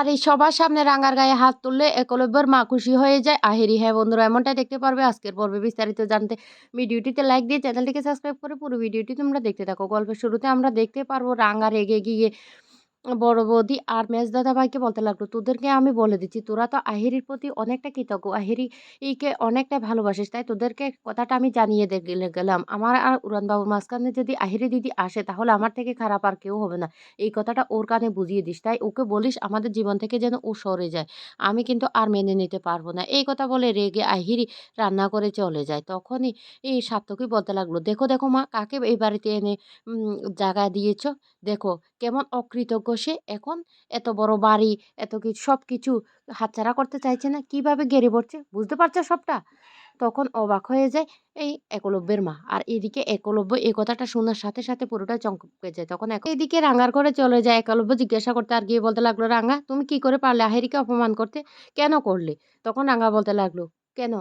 আর এই সবার সামনে রাঙার গায়ে হাত তুললে একলব্যর মা খুশি হয়ে যায়। আহেরি হ্যাঁ বন্ধুরা, এমনটাই দেখতে পারবে আজকের পর্বে বিস্তারিত জানতে। ভিডিওটিতে লাইক দিয়ে চ্যানেলটিকে সাবস্ক্রাইব করে পুরো ভিডিওটি তোমরা দেখতে থাকো। গল্পের শুরুতে আমরা দেখতে পারব রাঙা রেগে গিয়ে বড় বৌদি আর মেজ দাদা ভাইকে বলতে লাগল, তোদেরকে আমি বলে দিচ্ছি, তোরা তো আহিরির প্রতি অনেকটা কৃতজ্ঞ। আহিরি ইকে অনেকটা ভালোবাসিস, তাই তোদেরকে কথাটা আমি জানিয়ে গেলাম। আমার আর উড়ানবাবুর মাঝখানে যদি আহিরি দিদি আসে, তাহলে আমার থেকে খারাপ আর কেউ হবে না। এই কথাটা ওর কানে বুঝিয়ে দিস, তাই ওকে বলিস আমাদের জীবন থেকে যেন ও সরে যায়। আমি কিন্তু আর মেনে নিতে পারব না। এই কথা বলে রেগে আহিরি রান্না করে চলে যায়। তখনই এই সার্থকই বলতে লাগল, দেখো দেখো মা, কাকে এই বাড়িতে এনে জায়গা দিয়েছ? দেখো, কেমন অকৃতজ্ঞ সে এখন এত বড় বাড়ি, এত কিছু সব কিছু হাতছাড়া করতে চাইছে না, কীভাবে গেড়ে পড়ছে, বুঝতে পারছ সবটা? তখন অবাক হয়ে যায় এই একলব্যের মা। আর এদিকে একলব্য এই কথাটা শোনার সাথে সাথে পুরোটা চমকে যায়। তখন এদিকে রাঙার করে চলে যায় একলব্য, জিজ্ঞাসা করতে আর গিয়ে বলতে লাগল, রাঙা, তুমি কি করে পারলে আহেরিকে অপমান করতে? কেন করলে? তখন রাঙা বলতে লাগল, কেন?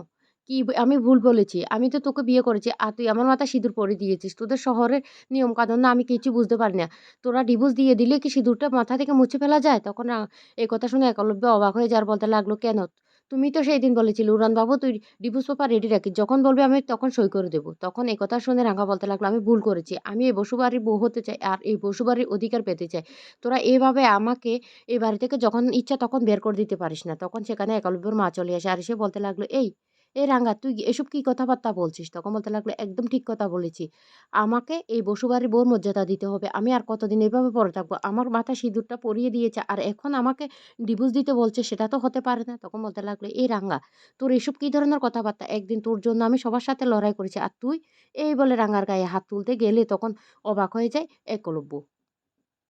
কি আমি ভুল বলেছি। আমি তো তোকে বিয়ে করেছি, আর তুই আমার মাথা সিঁদুর পরে দিয়েছিস। তোদের শহরের নিয়ম কানুন না আমি কিছু বুঝতে পারি না। তোরা ডিভোর্স দিয়ে দিলে কি সিঁদুরটা মাথা থেকে মুছে ফেলা যায়? তখন এই কথা শুনে একলব্য অবাক হয়ে যাওয়ার বলতে লাগল, কেন? তুমি তো সেই দিন বলেছিলে, উড়ানবাবু, তুই ডিভোর্স পেপার রেডি রাখিস। যখন বলবি আমি তখন সই করে দেবো। তখন এই কথা শুনে রাঙা বলতে লাগল, আমি ভুল করেছি। আমি এই বসুবাড়ির বউ হতে চাই, আর এই বসুবাড়ির অধিকার পেতে চাই। তোরা এভাবে আমাকে এই বাড়ি থেকে যখন ইচ্ছা তখন বের করে দিতে পারিস না। তখন সেখানে একলব্যর মা চলে আসে, আর এসে বলতে লাগল, এই এই রাঙ্গা, তুই এসব কি কথাবার্তা বলছিস? তখন বলতে লাগল, একদম ঠিক কথা বলেছি। আমাকে এই বসুবাড়ির বউর মর্যাদা দিতে হবে। আমি আর কতদিন এভাবে পরে থাকব? আমার মাথা সিঁদুরটা পরিয়ে দিয়েছে। আর এখন আমাকে ডিভোর্স দিতে বলছে, সেটা তো হতে পারে না। তখন বলতে লাগল এই রাঙ্গা, তোর এসব কী ধরনের কথাবার্তা? একদিন তোর জন্য আমি সবার সাথে লড়াই করেছি। আর তুই এই বলে রাঙ্গার গায়ে হাত তুলতে গেলে তখন অবাক হয়ে যায় একলব্য।